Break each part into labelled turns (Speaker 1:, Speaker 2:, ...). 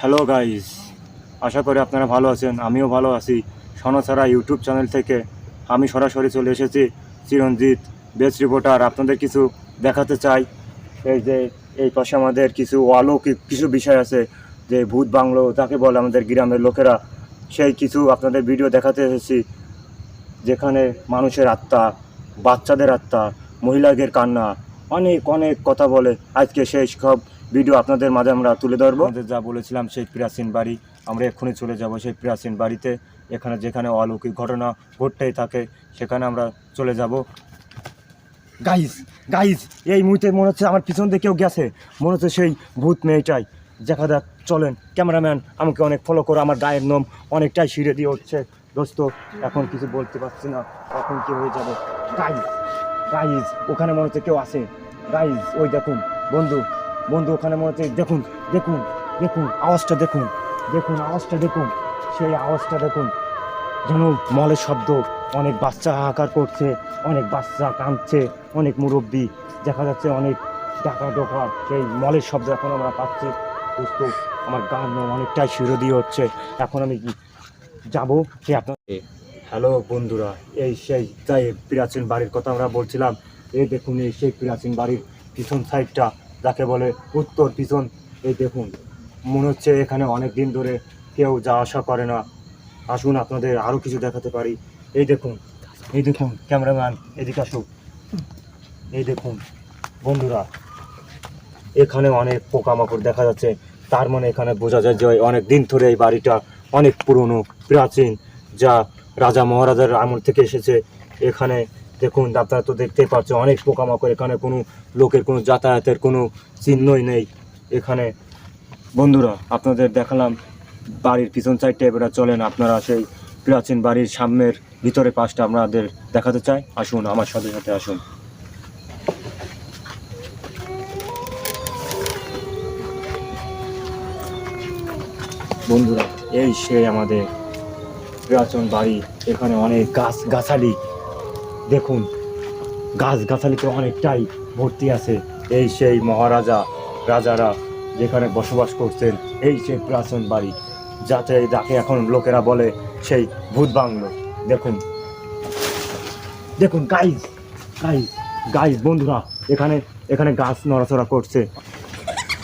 Speaker 1: Hello guys আশা করি আপনারা ভালো আছেন, আমিও ভালো আছি। সনছাড়া ইউটিউব চ্যানেল থেকে আমি সরাসরি চলে এসেছি, চিরঞ্জিত বেস্ট রিপোর্টার আপনাদের কিছু দেখাতে চাই। এই যে, এই পাশে আমাদের কিছু অলৌকিক কিছু বিষয় আছে, যে ভূত বাংলো তাকে বলে আমাদের গ্রামের লোকেরা। সেই কিছু আপনাদের ভিডিও দেখাতে এসেছি, যেখানে মানুষের আত্মা, বাচ্চাদের আত্মা, মহিলাদের কান্না, অনেক অনেক কথা বলে। আজকে সেই সব ভিডিও আপনাদের মাঝে আমরা তুলে ধরবো। আমাদের যা বলেছিলাম সেই প্রাচীন বাড়ি আমরা এক্ষুনি চলে যাব সেই প্রাচীন বাড়িতে। এখানে যেখানে অলৌকিক ঘটনা ঘটতেই থাকে সেখানে আমরা চলে যাব। গাইজ গাইজ এই মুহূর্তে মনে হচ্ছে আমার পিছন দিয়ে কেউ গেছে। মনে হচ্ছে সেই ভূত মেয়েটাই। দেখা যাক চলেন ক্যামেরাম্যান আমাকে অনেক ফলো করে আমার গায়ের নোম অনেকটাই শিরে দিয়ে উঠছে। দোস্ত এখন কিছু বলতে পারছি না এখন কি হয়ে যাবে? গাইজ গাইজ ওখানে মনে হচ্ছে কেউ আছে। গাইজ ওই দেখুন বন্ধু বন্ধু, ওখানে মনে হচ্ছে, দেখুন দেখুন দেখুন, আওয়াজটা দেখুন দেখুন, আওয়াজটা দেখুন, সেই আওয়াজটা দেখুন। যেন মলের শব্দ, অনেক বাচ্চা হাহাকার করছে, অনেক বাচ্চা কাঁদছে, অনেক মুরব্বী, দেখা যাচ্ছে অনেক ডাকা ডোকা সেই মলের শব্দ এখন আমরা পাচ্ছি। বুঝতো আমার গান অনেকটাই শিরোদি হচ্ছে। এখন আমি কি যাব সে আপনাকে হ্যালো বন্ধুরা, এই সেই তাই প্রাচীন বাড়ির কথা আমরা বলছিলাম। এই দেখুন, এই সেই প্রাচীন বাড়ির পিছন সাইডটা যাকে বলে উত্তর পিছন। এই দেখুন, মনে হচ্ছে এখানে অনেক দিন ধরে কেউ যাওয়া আসা করে না। আসুন, আপনাদের আরও কিছু দেখাতে পারি। এই দেখুন এই দেখুন, ক্যামেরাম্যান, এদিকে আসুক এই দেখুন, বন্ধুরা, এখানে অনেক পোকামাকড় দেখা যাচ্ছে। তার মানে এখানে বোঝা যায় যে অনেক দিন ধরে এই বাড়িটা অনেক পুরনো, প্রাচীন, যা রাজা মহারাজার আমল থেকে এসেছে। এখানে দেখুন, আপনারা তো দেখতেই পাচ্ছেন, অনেক পোকামাকড় এখানে কোনো লোকের কোনো যাতায়াতের কোনো চিহ্নই নেই এখানে। বন্ধুরা, আপনাদের দেখালাম বাড়ির পিছন সাইডটা, এবার চলেন আপনারা সেই প্রাচীন বাড়ির সামনের ভিতরে পাশটা আপনাদের দেখাতে চাই। আসুন, আমার সাথে সাথে আসুন। বন্ধুরা, এই সে আমাদের প্রাচীন বাড়ি, এখানে অনেক গাছ গাছালি দেখুন গাছ গাছালিতে অনেকটাই ভর্তি আছে এই সেই মহারাজা, রাজারা যেখানে বসবাস করতেন, এই সেই প্রাচীন বাড়ি, যাতে যাকে এখন লোকেরা বলে সেই ভূত বাংলো। দেখুন দেখুন গাইজ গাইজ গাইজ বন্ধুরা, এখানে এখানে গাছ নড়াচড়া করছে।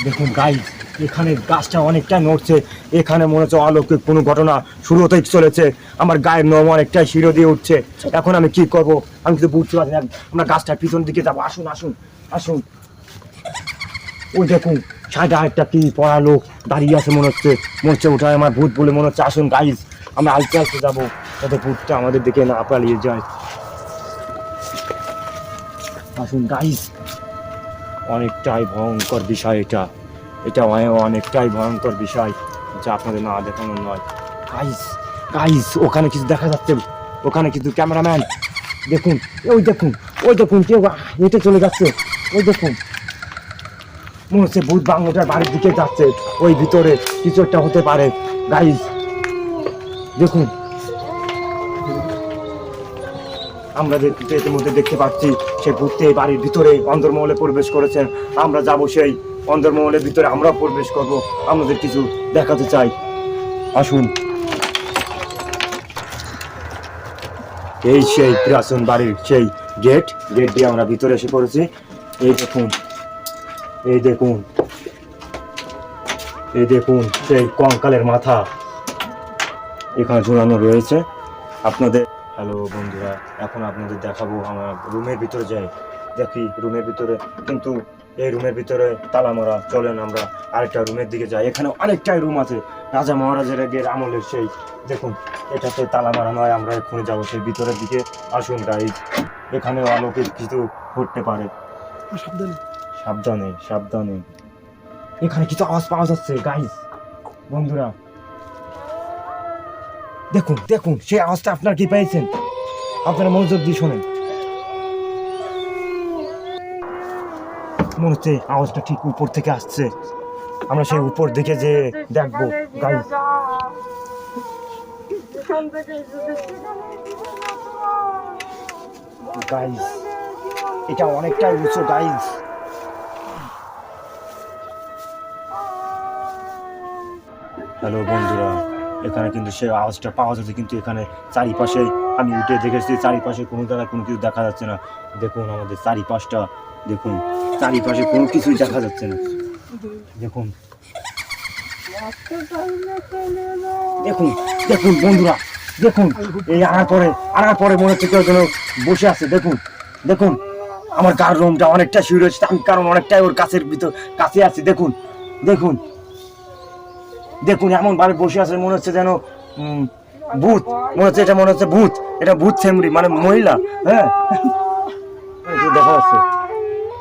Speaker 1: দেখুন গাইজ এখানে গাছটা অনেকটা নড়ছে। এখানে মনে হচ্ছে অলৌকিক কোনো ঘটনা শুরু হতেই চলেছে। আমার গায়ের নম অনেকটাই শিরো দিয়ে উঠছে। এখন আমি কি করব? আমি কিছু বুঝতে পারছি আমরা গাছটার পিছন দিকে যাব। আসুন আসুন আসুন। ওই দেখুন সাইডে আরেকটা কি পড়া লোক দাঁড়িয়ে আছে মনে হচ্ছে। মনে হচ্ছে ওটাই আমার ভূত বলে মনে হচ্ছে। আসুন গাইজ আমরা আলতে আলতে যাব। যাতে ভূতটা আমাদের দিকে না পালিয়ে যায়। আসুন গাইজ অনেকটাই ভয়ঙ্কর বিষয় এটা। এটা অনেকটাই ভয়ঙ্কর বিষয় যা আপনাদের না দেখানো নয়। গাইজ গাইজ ওখানে কিছু দেখা যাচ্ছে। ওখানে কিছু ক্যামেরাম্যান। দেখুন, ওই দেখুন ওই দেখুন কেউ হেঁটে চলে যাচ্ছে। ওই দেখুন। মনে হচ্ছে ভূত বাংলাটার বাড়ির দিকে যাচ্ছে। ওই ভিতরে কিছু একটা হতে পারে। গাইজ দেখুন। আমরা যে মধ্যে দেখতে পাচ্ছি, সে এই বাড়ির ভিতরে অন্দরমহলে প্রবেশ করেছেন আমরা যাব সেই অন্দরমহলের ভিতরে আমরাও প্রবেশ করব। আমাদের কিছু দেখাতে চাই। আসুন। এই সেই প্রাচীন বাড়ির সেই গেট গেট দিয়ে আমরা ভিতরে এসে পড়েছি। এই দেখুন। এই দেখুন। এই দেখুন সেই কঙ্কালের মাথা। এখানে ঝুলানো রয়েছে। আপনাদের হ্যালো বন্ধুরা। এখন আপনাদের দেখাবো। আমার রুমের ভিতরে যাই। দেখি রুমের ভিতরে। কিন্তু এই রুমের ভিতরে তালা মারা চলেন আমরা আরেকটা রুমের দিকে যাই। এখানে অনেকটাই রুম আছে। রাজা মহারাজের আগের আমলের সেই দেখুন এটাতে তালা মারা নয় আমরা এক্ষুনি যাব সেই ভিতরের দিকে। আসুন গাইজ এখানে অলৌকিক কিছু ঘটতে পারে।
Speaker 2: সাবধানে।
Speaker 1: সাবধানে সাবধানে। এখানে কিছু আওয়াজ পাওয়া যাচ্ছে গাইজ বন্ধুরা। দেখুন দেখুন সেই আওয়াজটা আপনার কি পেয়েছেন? আপনারা মনোযোগ দিয়ে শোনেন। মনে হচ্ছে আওয়াজটা ঠিক উপর থেকে আসছে। আমরা সেই উপর দিকে যে দেখব গাইজ গাইজ, এটা অনেকটাই উঁচু, গাইজ। হ্যালো বন্ধুরা। এখানে কিন্তু সে আওয়াজটা পাওয়া যাচ্ছে, কিন্তু এখানে চারিপাশে আমি উঠে দেখেছি, চারিপাশে কোনো জায়গায় কোনো কিছু দেখা যাচ্ছে না। দেখুন আমাদের চারিপাশটা, দেখুন, চারিপাশে কোনো কিছুই দেখা যাচ্ছে না। দেখুন। দেখুন দেখুন বন্ধুরা, দেখুন, এই আনার পরে আনার পরে মনে হচ্ছে কেউ যেন বসে আছে, দেখুন দেখুন, আমার গার রুমটা অনেকটা শুয়ে রয়েছে আমি কারণ অনেকটাই ওর কাছের ভিতর, কাছে আছি, দেখুন দেখুন। দেখুন এমন ভাবে বসে আছে মনে হচ্ছে যেন উম, ভূত। মনে হচ্ছে এটা মনে হচ্ছে ভূত। এটা ভূত ফ্যামিলি মানে মহিলা হ্যাঁ? দেখা যাচ্ছে।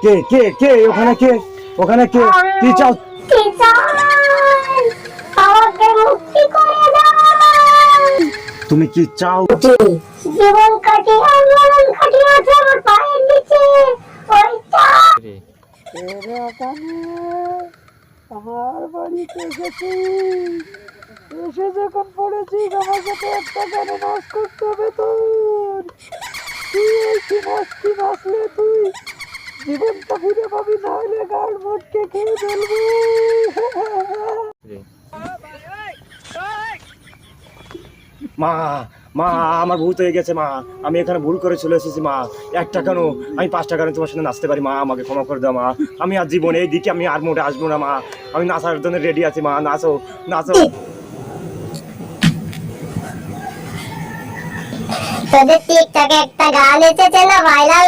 Speaker 1: কে কে কে? ওখানে কে? ওখানে কে? কি চাও?
Speaker 2: আমাকে মুক্তি করে দাও
Speaker 1: তুমি কি চাও?
Speaker 2: জীবন কাটিয়ে আন্দোলন কাটিয়ে আছে আমার পায়ের নিচে ওইটা
Speaker 3: আমার বাড়িতে এসেছি এসে যখন পড়েছিস আমার সাথে একটা গানে নাচ করতে হবে তোর তুই এই মস্তি নাচলে তুই? জীবনটা ফিরে পাবি না হলে গাড় মোটকে খেয়ে ফেলবি।
Speaker 1: মা মা, আমার ভূত হয়ে গেছে, মা। আমি এখানে ভুল করে চলে এসেছি, মা। একটা কেন আমি পাঁচটা কেন তোমার সাথে নাচতে পারি, মা। আমাকে ক্ষমা করে দেওয়া মা। আমি আর জীবনে এই দিকে আমি আর মোটে আসব না, মা। আমি নাচার জন্য রেডি আছি, মা। নাচো নাচো।
Speaker 2: তোদের টিকটকে একটা গান এসেছে না viral